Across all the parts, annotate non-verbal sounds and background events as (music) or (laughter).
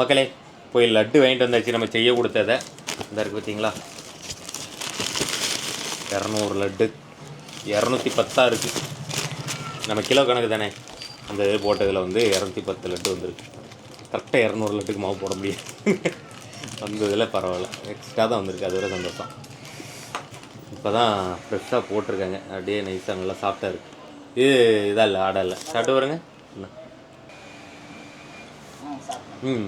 மக்களே போய் லட்டு வாங்கிட்டு வந்தாச்சு நம்ம செய்ய கொடுத்ததை. இந்த இருக்கு பார்த்தீங்களா இரநூறு லட்டு. இரநூத்தி பத்தா இருக்குது நம்ம கிலோ கணக்கு தானே? அந்த இது போட்டதில் வந்து இரநூத்தி பத்து லட்டு வந்துருக்கு. கரெக்டாக இரநூறு லட்டுக்கு மாவு போட முடியும் வந்ததில் பரவாயில்ல. எக்ஸ்ட்ரா தான் வந்திருக்கு. அது வரை சந்தோஷம். இப்போ தான் ஃப்ரெஷ்ஷாக போட்டிருக்காங்க. அப்படியே நைஸாக நல்லா சாஃப்டாக இருக்குது இது இதாக இல்லை ஆடை இல்லை சாப்பிட்டு வருங்க ம்.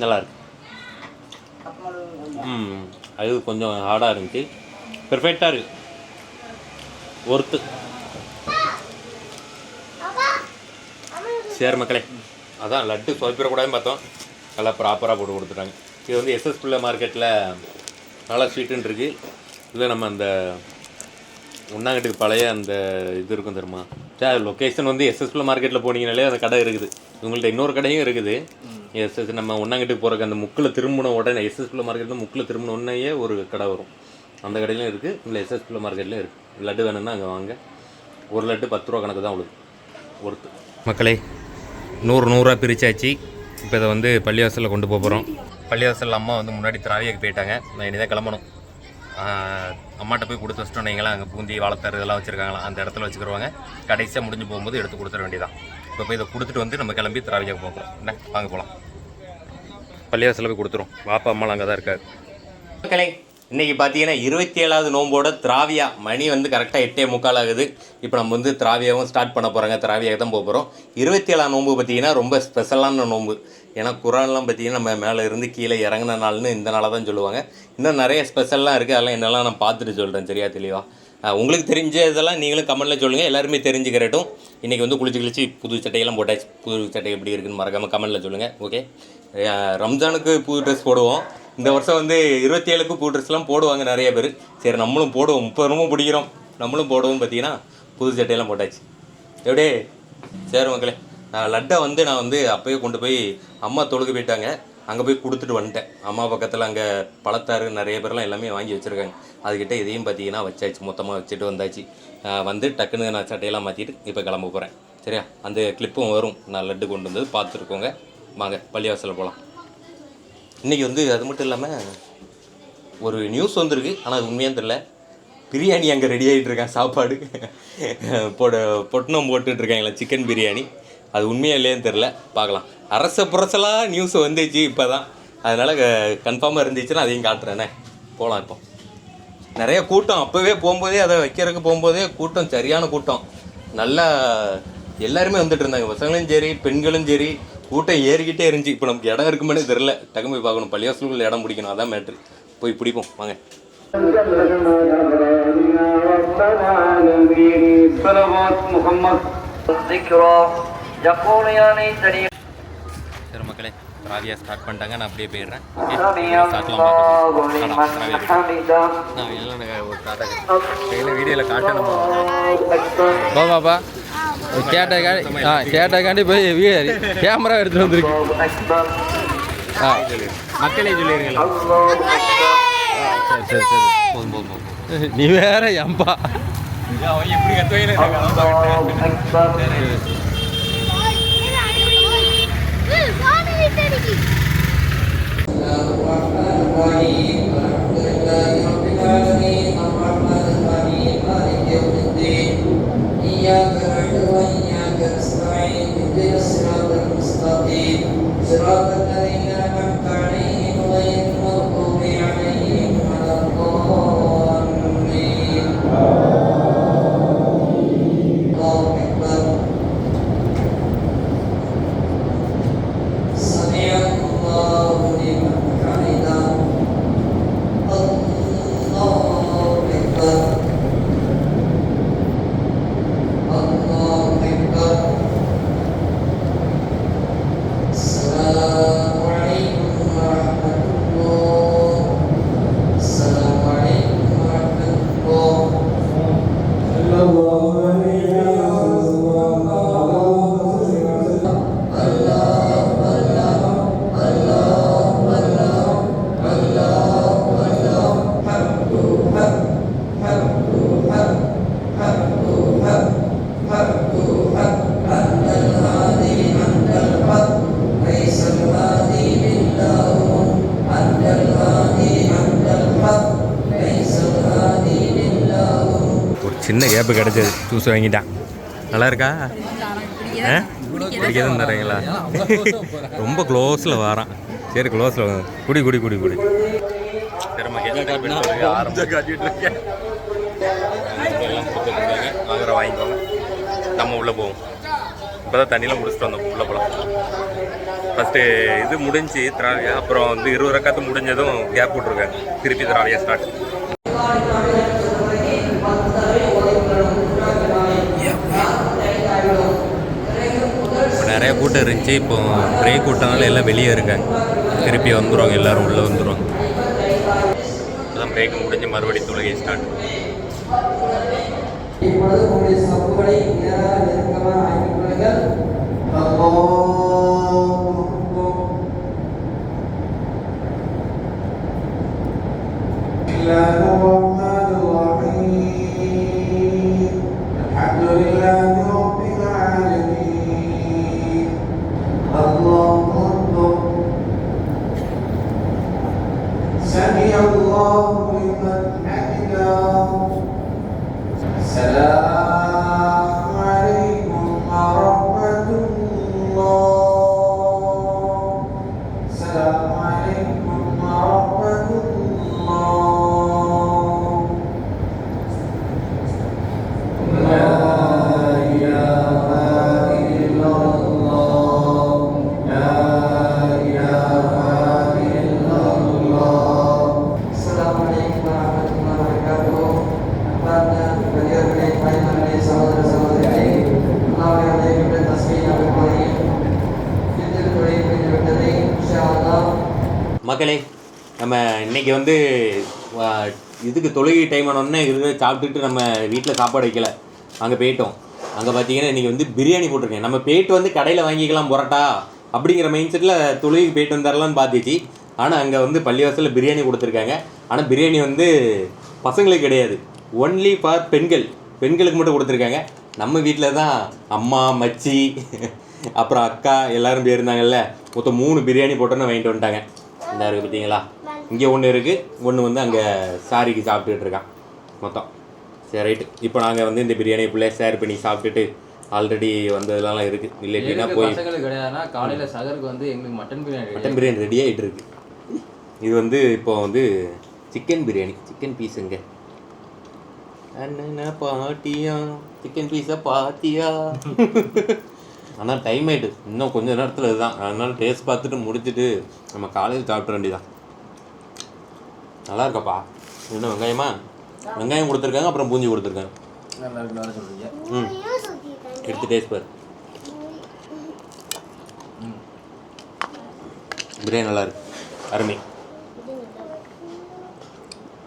நல்லா இருக்கு ம் அது கொஞ்சம் ஹார்டாக இருந்துச்சு. பெர்ஃபெக்டாக இருக்கு. ஒர்த்து சரி மக்களே அதான் லட்டு சொதப்பிடக்கூடாதுன்னு பார்த்தோம். நல்லா ப்ராப்பராக போட்டு கொடுத்துட்டாங்க. இது வந்து எஸ்எஸ் பிள்ளை மார்க்கெட்டில் நல்லா ஸ்வீட்டுன்னு இருக்குது இதில் நம்ம அந்த உண்ணாங்கட்டுக்கு பழைய அந்த இது இருக்கும் தெரியுமா? சார் லொக்கேஷன் வந்து எஸ்எஸ் பிள்ளை மார்க்கெட்டில் போனீங்கனாலே அந்த கடை இருக்குது. உங்கள்கிட்ட இன்னொரு கடையும் இருக்குது. எஸ்எஸ் நம்ம உண்ணாங்கட்டுக்கு போகிறக்கு அந்த முக்கில் திரும்பின உடனே எஸ்எஸ் பிள்ளை மார்க்கெட்டில் முக்கில் திரும்பின உடனேயே ஒரு கடை வரும். அந்த கடையிலும் இருக்குது இல்லை எஸ்எஸ் பிள்ளை மார்க்கெட்லேயும் இருக்குது லட்டு வேணும்னா அங்கே வாங்க. ஒரு லட்டு பத்து ரூபா கணக்கு தான் உங்களுக்கு ஒருத்து. மக்களே நூறு நூறுரூவா பிரிச்சாச்சு. இப்போ இதை வந்து பள்ளிவாசலில் கொண்டு போக போகிறோம் பள்ளிவாசலில் அம்மா வந்து முன்னாடி திராவியாக்கு போயிட்டாங்க. நான் இனி தான் கிளம்பணும் அம்மாட்ட போய் கொடுத்து வச்சிட்டோம் நீங்களாம் அங்கே பூந்தி வாழைத்தார் இதெல்லாம் வச்சுருக்காங்களா? அந்த இடத்துல வச்சுக்கிருவாங்க. கடைசியாக முடிஞ்சு போகும்போது எடுத்து கொடுத்துட வேண்டியதான் இப்போ போய் இதை கொடுத்துட்டு வந்து நம்ம கிளம்பி திராவியாக்கு போகிறோம் என்ன? வாங்க போகலாம் பள்ளிவாசலில் போய் கொடுத்துரும். பாப்பா அம்மாலாம் அங்கே தான் இருக்காரு. மக்களே இன்றைக்கி பார்த்தீங்கன்னா இருபத்தி ஏழாவது நோம்போட திராவியா மணி வந்து கரெக்டாக எட்டே முக்கால் ஆகுது. இப்போ நம்ம வந்து திராவியாவும் ஸ்டார்ட் பண்ண போகிறாங்க திராவியாக தான் போக போகிறோம் இருபத்தி ஏழாம் நோன்பு பார்த்தீங்கன்னா ரொம்ப ஸ்பெஷலான நோன்பு. ஏன்னா குரான்லாம் பார்த்தீங்கன்னா நம்ம மேலே இருந்து கீழே இறங்கின நாள்னு இந்த நாளாக தான் சொல்லுவாங்க. இன்னும் நிறைய ஸ்பெஷல்லாம் இருக்குது அதெல்லாம் என்னெல்லாம் நான் பார்த்துட்டு சொல்கிறேன் சரியா தெளிவாக உங்களுக்கு தெரிஞ்ச இதெல்லாம் நீங்களும் கமெண்ட்டில் சொல்லுங்கள் எல்லாருமே தெரிஞ்சுக்கிறட்டும். இன்றைக்கி வந்து குளிச்சு குளிச்சு புது சட்டையெல்லாம் போட்டாச்சு. புது சட்டை எப்படி இருக்குன்னு மறக்காமல் கமெண்ட்டில் சொல்லுங்கள் ஓகே ரம்ஜானுக்கு புது ட்ரெஸ் போடுவோம். இந்த வருஷம் வந்து இருபத்தி ஏழுக்கு புது ட்ரெஸ்லாம் போடுவாங்க நிறைய பேர். சரி நம்மளும் போடுவோம். முப்பது ரொம்ப பிடிக்கிறோம். நம்மளும் போடுவோம் பார்த்தீங்கன்னா புது சட்டையெல்லாம் போட்டாச்சு. எப்படி சரி மக்களே. நான் லட்டை வந்து நான் வந்து அப்போயே கொண்டு போய் அம்மா தொழுகு போயிட்டாங்க. அங்கே போய் கொடுத்துட்டு வந்துட்டேன். அம்மா பக்கத்தில் அங்கே பழத்தாறு நிறைய பேர்லாம் எல்லாமே வாங்கி வச்சுருக்காங்க. அதுக்கிட்ட இதையும் பார்த்தீங்கன்னா வச்சாச்சு. மொத்தமாக வச்சுட்டு வந்தாச்சு. வந்து டக்குன்னு நான் சட்டையெல்லாம் மாற்றிட்டு இப்போ கிளம்ப போகிறேன் சரியா? அந்த கிளிப்பும் வரும். நான் லட்டு கொண்டு வந்தது பார்த்துருக்கோங்க வாங்க பள்ளிவாசலில் போகலாம் இன்றைக்கி வந்து அது மட்டும் இல்லாமல் ஒரு நியூஸ் வந்திருக்கு. ஆனால் அது உண்மையாக தெரில பிரியாணி அங்கே ரெடி ஆகிட்டு இருக்கான் சாப்பாடு. போட பொட்டணம் போட்டுட்டு இருக்காங்களா சிக்கன் பிரியாணி. அது உண்மையாக இல்லையான்னு தெரில பார்க்கலாம். அரச புரசலாக நியூஸ் வந்துச்சு இப்போ தான் அதனால் கன்ஃபார்மாக இருந்துச்சுன்னா அதையும் காட்டுறேனே. போகலாம் இப்போ. நிறைய கூட்டம். அப்போவே போகும்போதே அதை வைக்கிறதுக்கு போகும்போதே கூட்டம் சரியான கூட்டம். நல்லா எல்லாருமே வந்துட்டு இருந்தாங்க. பசங்களும் சரி பெண்களும் சரி கூட்டம் ஏறிக்கிட்டே இருந்துச்சு. இப்போ நமக்கு இடம் இருக்குமேனே தெரியல. டக்கு போய் பார்க்கணும். பள்ளிவாசலுக்குள்ள இடம் பிடிக்கணும். அதான் மேட்ரு போய் பிடிப்போம். வாங்க. சரி மக்களே ராவியாக ஸ்டார்ட் பண்ணிட்டாங்க. நான் அப்படியே போயிடுறேன். ஓகே? நான் வீடியோவில் காட்டணும் பாபா கேட்டக்காண்டி ஆ கேட்டக்காண்டி போய் வீடாரு கேமரா எடுத்துகிட்டு வந்துருக்கு ஆ மக்களே சொல்லிடுங்க நீ வேற எம்பா எப்படி கத்துவையில் சின்ன கேப்பு கிடச்சது? ஜூஸ் வாங்கிட்டான் நல்லா இருக்கா ஆ? பிடிக்கதான் தரீங்களா? ரொம்ப க்ளோஸில் வரான். சரி க்ளோஸில் குடி குடி குடி குடி. வாங்குற வாங்கிக்கோங்க. நம்ம உள்ளே போவோம். இப்போ தான் தண்ணியெலாம் முடிச்சுட்டு வந்தோம். உள்ளே போகலாம் ஃபஸ்ட்டு இது முடிஞ்சு திராவியா அப்புறம் வந்து இருபது ரக்காத்து முடிஞ்சதும் கேப் விட்ருக்காங்க திருப்பி திராவியா ஸ்டார்ட் இப்போ நிறைய கூட்டம் இருந்துச்சு இப்போ பிரேக் விட்டனால எல்லாம் வெளியே இருக்காங்க திருப்பி வந்துடுவாங்க எல்லாரும் உள்ளே வந்துடுவாங்க அதான் பிரேக் முடிஞ்சு மறுபடியும் தொழுகை ஸ்டார்ட் இப்பொழுது உங்களுடைய சப்புகளை நேராக நெருக்கமாக ஆக்கிக் கொள்ளுங்கள் الله الرحمن الرحيم الحمد لله será வந்து இதுக்கு தொழுகை டைம் ஆனோடனே இருக்கிற சாப்பிட்டுட்டு நம்ம வீட்டில் சாப்பாடு வைக்கல. அங்கே போயிட்டோம். அங்கே பார்த்தீங்கன்னா இன்றைக்கி வந்து பிரியாணி போட்டிருக்கேன். நம்ம போயிட்டு வந்து கடையில் வாங்கிக்கலாம் பரோட்டா அப்படிங்கிற மைண்ட் செட்டில் தொழுகைக்கு போயிட்டு வந்துடலாம்னு பார்த்துச்சு ஆனால் அங்கே வந்து பள்ளிவாசலில் பிரியாணி கொடுத்துருக்காங்க. ஆனால் பிரியாணி வந்து பசங்களுக்கு கிடையாது. ஒன்லி ஃபார் பெண்கள். பெண்களுக்கு மட்டும் கொடுத்துருக்காங்க. நம்ம வீட்டில் தான் அம்மா மச்சி (laughs) அப்புறம் அக்கா எல்லோரும் போயிருந்தாங்கல்ல மொத்தம் மூணு பிரியாணி போட்டோன்னு வாங்கிட்டு வந்துட்டாங்க. இந்த இருக்குது பார்த்தீங்களா இங்கே ஒன்று இருக்குது ஒன்று வந்து அங்கே சாரிக்கு சாப்பிட்டுட்டு இருக்கான். மொத்தம். சரி ரைட்டு இப்போ நாங்கள் வந்து இந்த பிரியாணி பிள்ளைய ஷேர் பண்ணி சாப்பிட்டுட்டு ஆல்ரெடி வந்ததுலாம் இருக்குது இல்லை எப்படின்னா எதுக்கு போய் கிடையாதுன்னா காலையில சகருக்கு வந்து எங்களுக்கு mutton biryani mutton biryani ready ஆகிட்டு இருக்கு. இது வந்து இப்போ வந்து சிக்கன் பிரியாணி. சிக்கன் பீஸுங்க அண்ணனா பாட்டியா? சிக்கன் பீஸா பாத்தியா ஆனால் டைம் ஆயிட்டு. இன்னும் கொஞ்ச நேரத்தில் இதுதான். அதனால டேஸ்ட் பார்த்துட்டு முடிச்சுட்டு நம்ம காலையில் சாப்பிட வேண்டியதான் நல்லா இருக்கப்பா இன்னும் வெங்காயமா வெங்காயம் கொடுத்துருக்காங்க அப்புறம் பூஞ்சி கொடுத்துருக்காங்க. நல்லா இருக்குன்னு வேற சொல்றீங்க. ம். எடுத்து டேஸ்ட் பாரு. பிரியாணி நல்லா இருக்கு அருமை.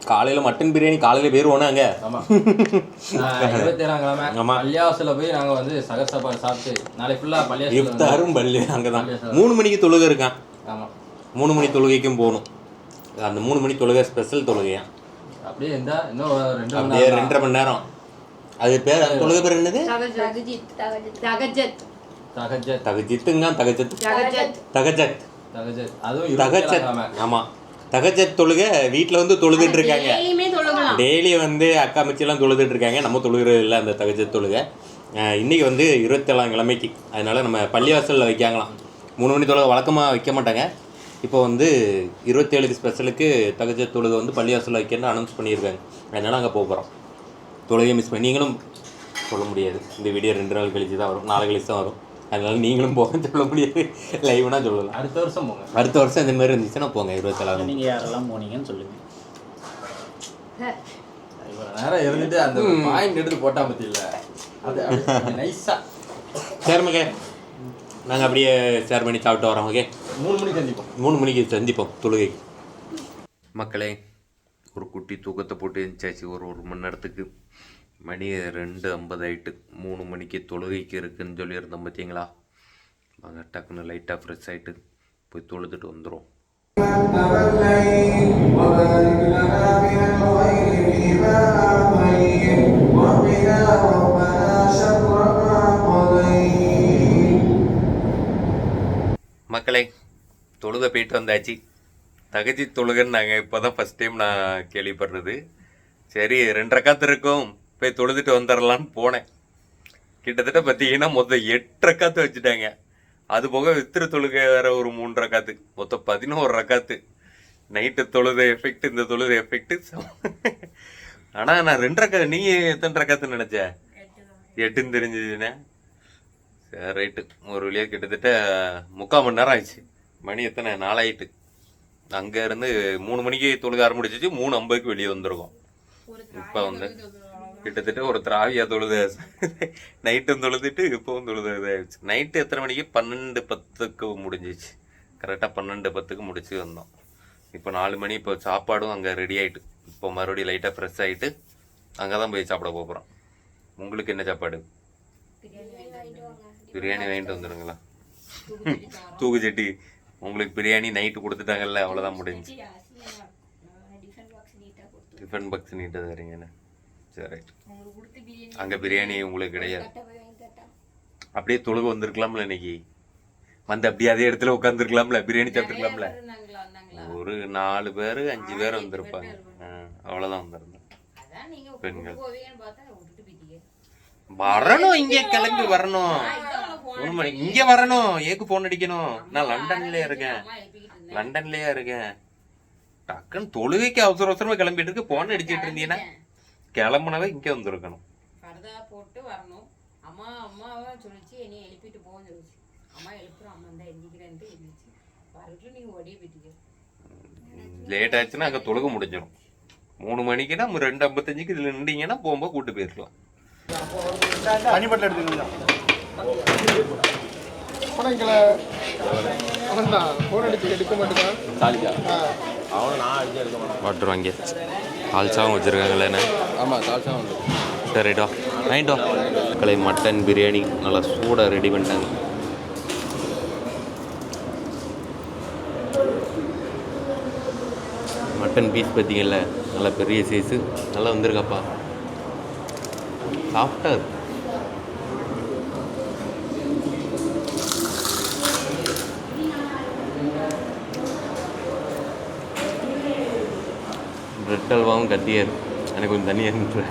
காலையில் மட்டன் பிரியாணி காலையில் போயிருவோண்ணா அங்கே? ஆமா. (laughs) இருபத்தி ஏழாம் கிழமை. பள்ளியாசில போய் நாங்க வந்து சகர் சாப்பாடு சாப்பிட்டு நாளைக்கு ஃபுல்லா பள்ளியாசில இஃப்தாரும் பள்ளி அங்கே தான் மூணு மணிக்கு தொழுகை இருக்கான். ஆமா. மூணு மணி தொழுகைக்கும் போகணும். அந்த மூணு மணி தொழுகை ஸ்பெஷல் தொழுகையா? அப்படியே இருந்தா இன்னும் ஒரு ரெண்டு மணி அப்படியே ரெண்டரை மணி நேரம். அது பேர் அந்த தொழுகை பேர் என்னது? தகஜத். தகஜத் தகஜத். தகஜித்துங்க தகஜத். தகஜத். தகஜத். தகஜத். அதுவும் தகஜத். ஆமாம் தகஜத் தொழுகை வீட்டில் வந்து தொழுதுட்டு இருக்காங்க. டெய்லி வந்து அக்கா மிச்செல்லாம் தொழுதுட்டு இருக்காங்க. நம்ம தொழுகிறது இல்லை அந்த தகஜத் தொழுகை. அஹ் இன்னைக்கு வந்து இருபத்தேழாம் கிழமைக்கு. அதனால நம்ம பள்ளிவாசலில் வைக்காங்களாம். மூணு மணி தொழுகை வழக்கமாக வைக்க மாட்டாங்க. இப்போ வந்து இருபத்தேழுக்கு ஸ்பெஷலுக்கு தகஜத் தொழுகை வந்து பள்ளிவாசலில் வைக்கணும்னு அனௌன்ஸ் பண்ணியிருக்காங்க. அதனால அங்கே போக போகிறோம் தொழுகையை மிஸ் பண்ணி நீங்களும் சொல்ல முடியாது. இந்த வீடியோ ரெண்டு நாள் கழிச்சு தான் வரும். நாளை கழிச்சு தான் வரும். அதனால நீங்களும் போக (laughs) சொல்ல முடியாது. லைவ்னா சொல்லலாம். அடுத்த வருஷம் போங்க. அடுத்த வருஷம் இந்த மாதிரி இருந்துச்சுன்னா போங்க. இருபத்தேழாவது நீங்கள் யாரெல்லாம் போனீங்கன்னு சொல்லுங்கள் இவ்வளவு நேரம் இருந்துட்டு அந்த பாயிண்ட் எடுத்து போட்டா பத்தி இல்ல அது நைஸா சரி மகே நாங்கள் அப்படியே ஷேர் பண்ணி சாப்பிட்டு வரோம் ஓகே மூணு மணிக்கு சந்திப்போம். மூணு மணிக்கு சந்திப்போம் தொழுகை. மக்களே ஒரு குட்டி தூக்கத்தை போட்டு எழுந்தாச்சு ஒரு ஒரு மணி நேரத்துக்கு மணி ரெண்டு ஐம்பது ஆயிட்டு மூணு மணிக்கு தொழுகைக்கு இருக்குன்னு சொல்லியிருந்தோம் பார்த்தீங்களா வாங்க டக்குன்னு லைட்டாக ஃப்ரெஷ் ஆகிட்டு போய் தொழுதுட்டு வந்துடும் மக்களே தொழுகை போயிட்டு வந்தாச்சு. தகஜி தொழுகைன்னு நாங்கள் இப்போ தான் ஃபஸ்ட் டைம் நான் கேள்விப்படுறது. சரி ரெண்டு ரக்காத்து இருக்கும். போய் தொழுதுட்டு வந்துடலான்னு போனேன். கிட்டத்தட்ட பார்த்தீங்கன்னா மொத்தம் எட்டு ரக்காத்து வச்சுட்டாங்க. அது போக வித்திர தொழுகை வேற ஒரு மூணு ரக்காத்து மொத்தம் பதினோரு ரக்காத்து நைட்டு தொழுத எஃபெக்ட் இந்த தொழுத எஃபெக்ட் ஆனால் நான் ரெண்டு ரக்கா நீ எத்தனை ரக்காத்துன்னு நினச்ச? எட்டுன்னு தெரிஞ்சதுண்ணே சரி ரைட்டு. ஒரு வழியாக கிட்டத்தட்ட முக்கால் மணி நேரம் ஆயிடுச்சு. மணி எத்தனை? நாலாயிட்டு. அங்கே இருந்து மூணு மணிக்கு தொழுக ஆரம்பிச்சிச்சு. மூணு ஐம்பதுக்கு வெளியே வந்திருக்கோம். இப்போ வந்து கிட்டத்தட்ட ஒரு திராவியா தொழுது நைட்டும் தொழுதுட்டு இப்போவும் தொழுது இதாகிடுச்சு நைட்டு எத்தனை மணிக்கு? பன்னெண்டு பத்துக்கு முடிஞ்சிச்சு. கரெக்டாக பன்னெண்டு பத்துக்கு முடிச்சு வந்தோம். இப்போ நாலு மணி இப்போ சாப்பாடும் அங்கே ரெடி ஆயிட்டு. இப்போ மறுபடியும் லைட்டாக ஃப்ரெஷ் ஆகிட்டு அங்கே தான் போய் சாப்பிட போகிறோம் உங்களுக்கு என்ன சாப்பாடு? பிரியாணி வாங்கிட்டு வந்துடுங்களா தூக்கு சட்டி. உங்களுக்கு பிரியாணி நைட்டு கொடுத்துட்டாங்கல்ல அவ்வளோதான் முடிஞ்சு. டிஃபன் பாக்ஸ் நீட்டாக தரீங்கண்ணே சரி அங்கே பிரியாணி உங்களுக்கு கிடையாது. அப்படியே தொழுக வந்திருக்கலாம்ல இன்னைக்கு. வந்து அப்படியே அதே இடத்துல உட்காந்துருக்கலாம்ல பிரியாணி சாப்பிட்டுருக்கலாம்ல ஒரு நாலு பேர் அஞ்சு பேர் வந்திருப்பாங்க. அவ்வளோதான் வந்திருந்தோம் பெண்கள். வரணும் இங்கே கிளம்பி வரணும். மூணு மணி இங்க வரணும். ஏக்கு போன் அடிக்கணும். நான் லண்டன்லயே இருக்கேன். லண்டன்லயே இருக்கேன். டக்குன்னு தொழுகைக்கு அவசர அவசரமா கிளம்பிட்டு இருக்கு. போன் அடிச்சிட்டு இருந்தீங்கன்னா கிளம்புனவே இங்க வந்திருக்கணும். பரதா போட்டு வரணும். அம்மா அம்மாவை சொல்லிச்சு என்னை எழுப்பிட்டு போன்னு சொல்லிச்சு. அம்மா எழுப்புறோம் அம்மா தான் எந்திக்கிறேன்ட்டு இருந்துச்சு வரட்டு நீங்க ஓடியே போயிட்டீங்க லேட் ஆச்சுன்னா அங்க தொழுக முடிஞ்சிடும். மூணு மணிக்குன்னா ரெண்டு ஐம்பத்தஞ்சுக்கு இதுல நின்றீங்கன்னா போகும்போது கூட்டு போயிருக்கலாம். தனிப்பட்ட எடுத்துக்கலாம் பணங்களை அவன் தான் ஃபோன் அடிச்சு எடுக்க மாட்டேங்கான் வாட்டர் வாங்கி. ஆல்சாவும் வச்சிருக்காங்களேண்ணே ஆமாம் தால்சா வந்து சரி ரைட்டா நைட்டோ கலை மட்டன் பிரியாணி நல்லா சூடாக ரெடி பண்ணிட்டாங்க. மட்டன் பீஸ் பார்த்தீங்கல்ல? நல்லா பெரிய சைஸு நல்லா வந்திருக்காப்பா. சாஃப்டாக இருக்கு பிரெட் அல்வாவும் கத்தியாக இருக்கும் எனக்கு கொஞ்சம் தனியாக இருந்துச்சு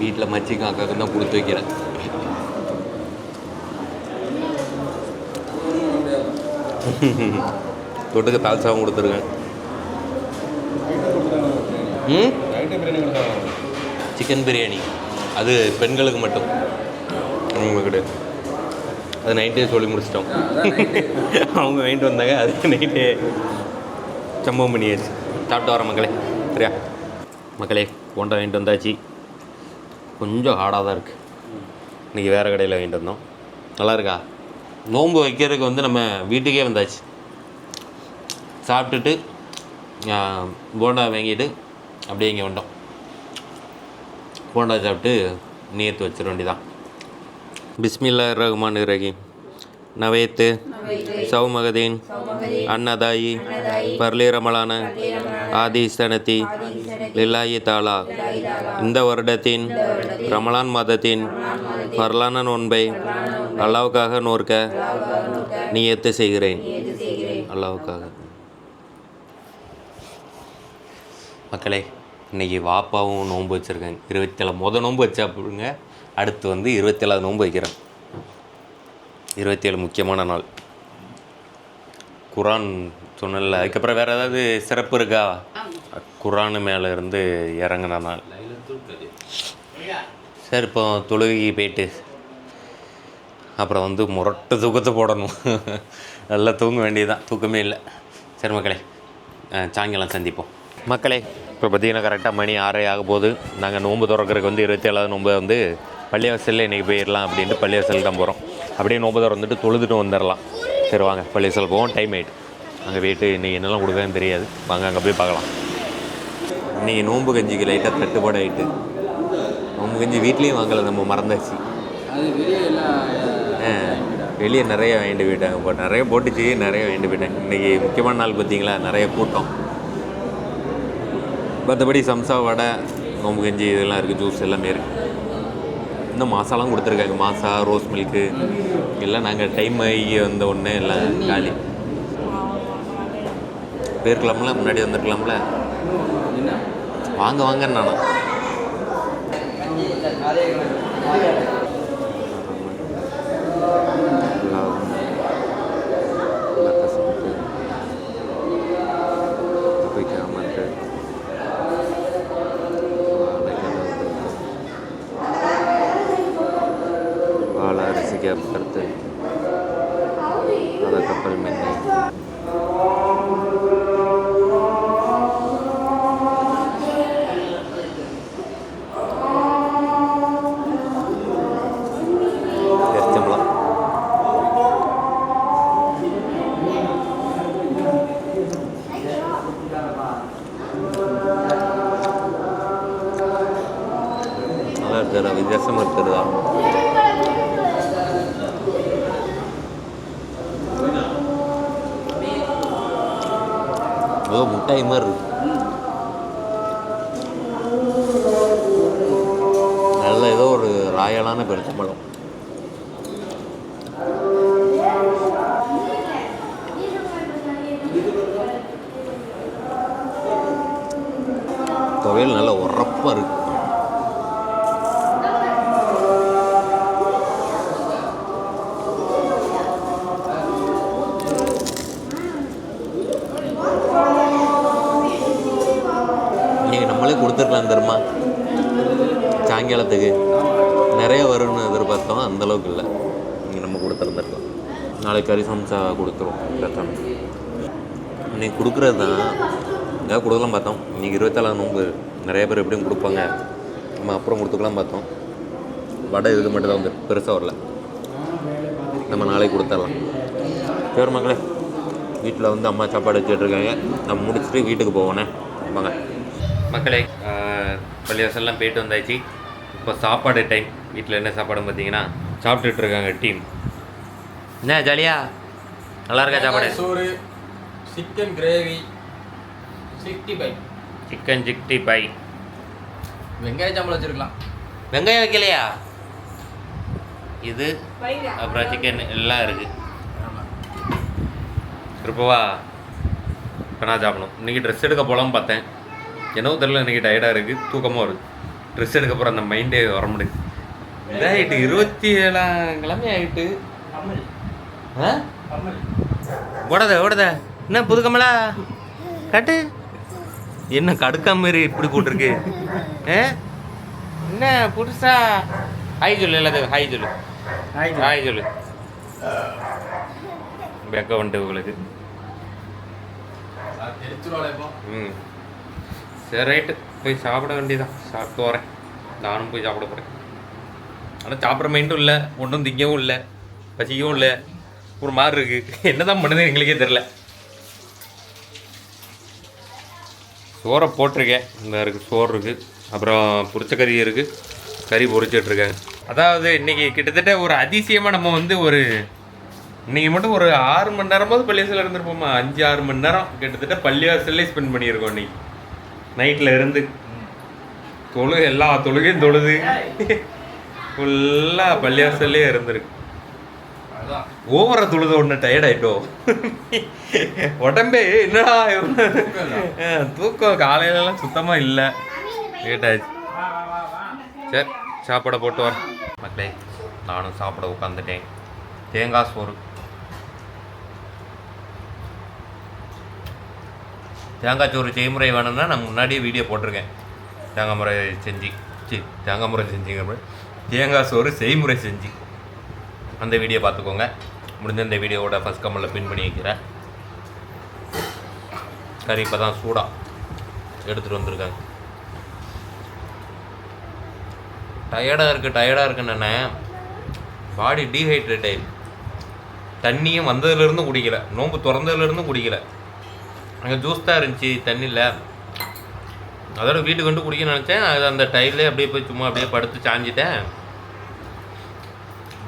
வீட்டில் மச்சிக்கும் அக்காவுக்கும் தான் கொடுத்து வைக்கிறேன். (laughs) தொட்டுக்கு தால்சாவும் கொடுத்துருக்கேன். ம்? சிக்கன் பிரியாணி. அது பெண்களுக்கு மட்டும். உங்களுக்கு கிடையாது அது நைட்டே சொல்லி முடிச்சிட்டோம். அவங்க வாங்கிட்டு வந்தாங்க அது நைட்டே சம்பவம் பண்ணியாச்சு. சாப்பிட்டு வர மக்களே. சரியா? மக்களே போண்டா வாங்கிட்டு வந்தாச்சு. கொஞ்சம் ஹார்டாக தான் இருக்குது இன்றைக்கி வேறு கடையில் வாங்கிட்டு வந்தோம். நல்லா இருக்கா? நோன்பு வைக்கிறதுக்கு வந்து நம்ம வீட்டுக்கே வந்தாச்சு. சாப்பிட்டுட்டு போண்டா வாங்கிட்டு அப்படியே இங்கே வந்தோம். போண்டா சாப்பிட்டு நீர்த்து வச்சிட வேண்டிதான் பிஸ்மில்லா ரஹ்மான் ரஹீம். நவேத்து சௌமகதீன் அன்னதாயி பர்லீரமலான ரமலான ஆதி லில்லாயி தாலா இந்த வருடத்தின் ரமலான் மாதத்தின் பர்லான நோன்பை அல்லாவுக்காக நோர்க்க நியத்து செய்கிறேன். அல்லாவுக்காக. மக்களே இன்னைக்கு வாப்பாவும் நோன்பு வச்சுருக்கேன். இருபத்தேழு மொதல் நோன்பு வச்சா அப்படிங்க அடுத்து வந்து இருபத்தேழாவது நோன்பு வைக்கிறேன். இருபத்தேழு முக்கியமான நாள். குரான் சொன்னல அதுக்கப்புறம் வேறு ஏதாவது சிறப்பு இருக்கா? குரானு மேலே இருந்து இறங்கின நாள். சரி இப்போ தொழுகைக்கு போயிட்டு அப்புறம் வந்து முரட்டு தூக்கத்தை போடணும். நல்லா தூங்க வேண்டியதுதான். தூக்கமே இல்லை. சரி மக்களே சாயங்காலம் சந்திப்போம். மக்களே இப்போ பார்த்தீங்கன்னா கரெக்டாக மணி ஆறரை ஆக போகுது நாங்கள் நோன்பு திறக்கிறதுக்கு வந்து இருபத்தி ஏழாவது நோன்பு வந்து பள்ளிவாசலில் இன்றைக்கி போயிடலாம் அப்படின்ட்டு பள்ளிவாசல் தான் போகிறோம் அப்படியே நோன்பு திறந்துட்டு தொழுதுட்டு வந்துடலாம் சரி வாங்க பள்ளிவாசல் போவோம் டைம் ஆயிட்டு. அங்கே போயிட்டு இன்றைக்கி என்னெல்லாம் கொடுக்குறதுன்னு தெரியாது. வாங்க அங்கே போய் பார்க்கலாம். இன்றைக்கி நோன்பு கஞ்சிக்கு லைட்டாக தட்டுப்பாடு ஆகிட்டு நோன்பு கஞ்சி வீட்லேயும் வாங்கலை நம்ம மறந்தாச்சு. வெளியே நிறைய வாங்கிட்டு போயிட்டாங்க. இப்போ நிறைய போட்டுச்சு நிறைய வாங்கிட்டு போயிட்டாங்க. இன்றைக்கி முக்கியமான நாள் பார்த்தீங்களா நிறைய கூட்டம். மற்றபடி சம்சா வடை நோம்பு கஞ்சி இதெல்லாம் இருக்குது ஜூஸ் எல்லாமே இருக்குது இன்னும் மாசாலாம் கொடுத்துருக்காங்க. மாசா ரோஸ் மில்க்கு எல்லாம் நாங்கள் டைம் ஆகி வந்த உடனே எல்லாம் காலி. போயிருக்கலாம்ல? முன்னாடி வந்துருக்கலாம்ல? வாங்க வாங்க நானும். ஏதோ முட்டாய் மாதிரி இருக்கு. நல்ல ஏதோ ஒரு ராயலான பெருச்சம்பழம் கொடுத்துருக்கலாம் தெரியுமா? சாயங்காலத்துக்கு. நிறைய வரும்னு எதிர்பார்த்தோம். அந்தளவுக்கு இல்லை. நீங்கள் நம்ம கொடுத்துருந்துருக்கோம். நாளைக்கு கறி சமைச்சா கொடுத்துருவோம். ரத்தம் இன்றைக்கி கொடுக்குறது தான். ஏதாவது கொடுக்கலாம் பார்த்தோம். இன்றைக்கி இருபத்தாலாம் நோம்பு நிறைய பேர் எப்படியும் கொடுப்பாங்க. நம்ம அப்புறம் கொடுத்துக்கலாம் பார்த்தோம். வடை இது மட்டும் தான் வந்து. பெருசாக வரல. நம்ம நாளைக்கு கொடுத்துடலாம். பேர் மக்களே வீட்டில் வந்து அம்மா சாப்பாடு வச்சுட்டு இருக்காங்க. நம்ம முடிச்சுட்டு வீட்டுக்கு போவோண்ணே வாங்க. மக்களே. பள்ளிவாசல்லாம் போயிட்டு வந்தாச்சு. இப்போ சாப்பாடு டைம் வீட்டில் என்ன சாப்பாடுன்னு பார்த்தீங்கன்னா சாப்பிட்டுட்டு இருக்காங்க டீம் என்ன ஜாலியா? நல்லா இருக்கா சாப்பாடு? சோறு chicken gravy sixty five chicken sixty five வெங்காய சம்பளம் வச்சிருக்கலாம். வெங்காயம் வைக்கலையா? இது அப்புறம் சிக்கன் எல்லாம் இருக்குது திருப்பவா இப்போ நான் சாப்பிடணும். இன்றைக்கி ட்ரெஸ் எடுக்க போகலான்னு பார்த்தேன். என்னவோ தெரியல இன்றைக்கி டயர்டாக இருக்குது தூக்கமாக வருது ட்ரெஸ் எடுக்க போகிற அந்த மைண்டே வர முடியுது இதாகிட்டு இருபத்தி ஏழாம் கிழமை ஆகிட்டு ஆ? ஓடாத ஓடாத. என்ன புது கமலா? கட்டு. என்ன கடுக்கா மாதிரி இப்படி போட்டிருக்கு? ஆ என்ன புதுசா? ஹாய் சொல்லு எல்லாத்துக்கும் ஹாய் சொல்லு. ஹாய் சொல்லு. வெக்க வந்துட்டு உங்களுக்கு. ம். சரி ரைட்டு போய் சாப்பிட வேண்டியதான் சாப்பிட்டு வரேன் நானும் போய் சாப்பிட போகிறேன் ஆனால் சாப்பிட்ற மைண்டும் இல்லை. ஒன்றும் திங்கவும் இல்லை. பசிக்கவும் இல்லை. ஒரு மாதிரி இருக்குது என்ன தான் பண்ணுது எங்களுக்கே தெரில சோறை போட்டிருக்கேன். இந்த இருக்குது சோறு இருக்குது அப்புறம் பொரிச்ச கறி இருக்குது கறி பொரிச்சிட்ருக்கேன் அதாவது இன்றைக்கி கிட்டத்தட்ட ஒரு அதிசயமாக நம்ம வந்து ஒரு இன்றைக்கி மட்டும் ஒரு ஆறு மணி நேரமாவது பள்ளிவாசலில் இருந்திருப்போமா? அஞ்சு ஆறு மணி நேரம் கிட்டத்தட்ட பள்ளிவாசல்லே ஸ்பெண்ட் பண்ணியிருக்கோம் இன்னைக்கு. நைட்டில் இருந்து தொழு எல்லா தொழுகையும் தொழுது. ஃபுல்லாக பள்ளிவாசல்லே இருந்திருக்கு. ஓவரா தொழுத ஒன்று டயர்ட் ஆயிட்டோம் உடம்பே என்னடா தூக்கம் காலையிலலாம் சுத்தமாக இல்லை. லேட் ஆயிடுச்சு. சரி சாப்பாடை போட்டு வரேன் மக்களே நானும் சாப்பிட உட்காந்துட்டேன் தேங்காய் சோறு. தேங்காய் சோறு செய்முறை வேணும்னா நான் முன்னாடியே வீடியோ போட்டிருக்கேன். தேங்காய் முறை செஞ்சு. சி தேங்காய் முறை செஞ்சுங்க தேங்காய் சோறு செய்முறை செஞ்சு. அந்த வீடியோ பார்த்துக்கோங்க. முடிஞ்ச இந்த வீடியோவோட ஃபஸ்ட் கம்மலில் பின் பண்ணி வைக்கிறேன். கறி இப்போ தான் சூடாக எடுத்துகிட்டு வந்திருக்காங்க. டயர்டாக இருக்குது டயர்டாக இருக்குன்னு பாடி டீஹைட்ரேட் ஆயிடுது தண்ணியும் வந்ததுலேருந்தும் குடிக்கலை. நோம்பு திறந்ததுலேருந்தும் குடிக்கலை. அங்கே ஜூஸ் தான் இருந்துச்சு தண்ணியில். அதோட வீட்டுக்கு வந்து குடிக்க நினச்சேன். அது அந்த டைல்லே அப்படியே போய் சும்மா அப்படியே படுத்து சாஞ்சிட்டேன்.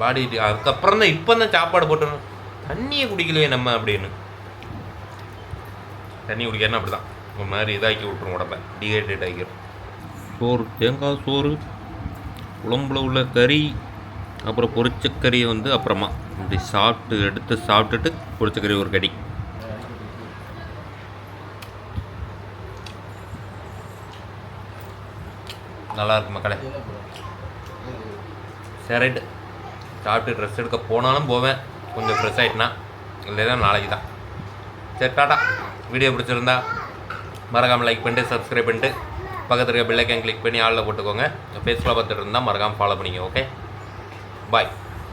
பாடி அதுக்கப்புறம் தான் இப்போ தான் சாப்பாடு போட்டுருணும் தண்ணியை குடிக்கலையே நம்ம அப்படின்னு. தண்ணி குடிக்கிறேன்னா அப்படி தான் ஒரு மாதிரி இதாக்கி விட்ரும் உடம்ப. டீஹைட்ரேட் ஆகிரும். சோறு தேங்காய் சோறு குழம்புல உள்ள கறி அப்புறம் பொரிச்சக்கறியை வந்து அப்புறமா இப்படி சாப்பிட்டு எடுத்து சாப்பிட்டுட்டு பொரிச்சக்கறி ஒரு கடி. நல்லாயிருக்கு மக்களே. சரி ரைட்டு. சாப்பிட்டு ட்ரெஸ் எடுக்க போனாலும் போவேன். கொஞ்சம் ஃப்ரெஷ் ஆகிட்டுனா இல்லைன்னா நாளைக்கு தான் சரி டாட்டா வீடியோ பிடிச்சிருந்தா மறக்காமல் லைக் பண்ணிட்டு சப்ஸ்கிரைப் பண்ணிட்டு பக்கத்தில் இருக்க பெல்லைக்கன் கிளிக் பண்ணி ஆளில் போட்டுக்கோங்க. ஃபேஸ்புக்கில் பார்த்துட்டு இருந்தால் மறக்காமல் ஃபாலோ பண்ணிங்க ஓகே பாய்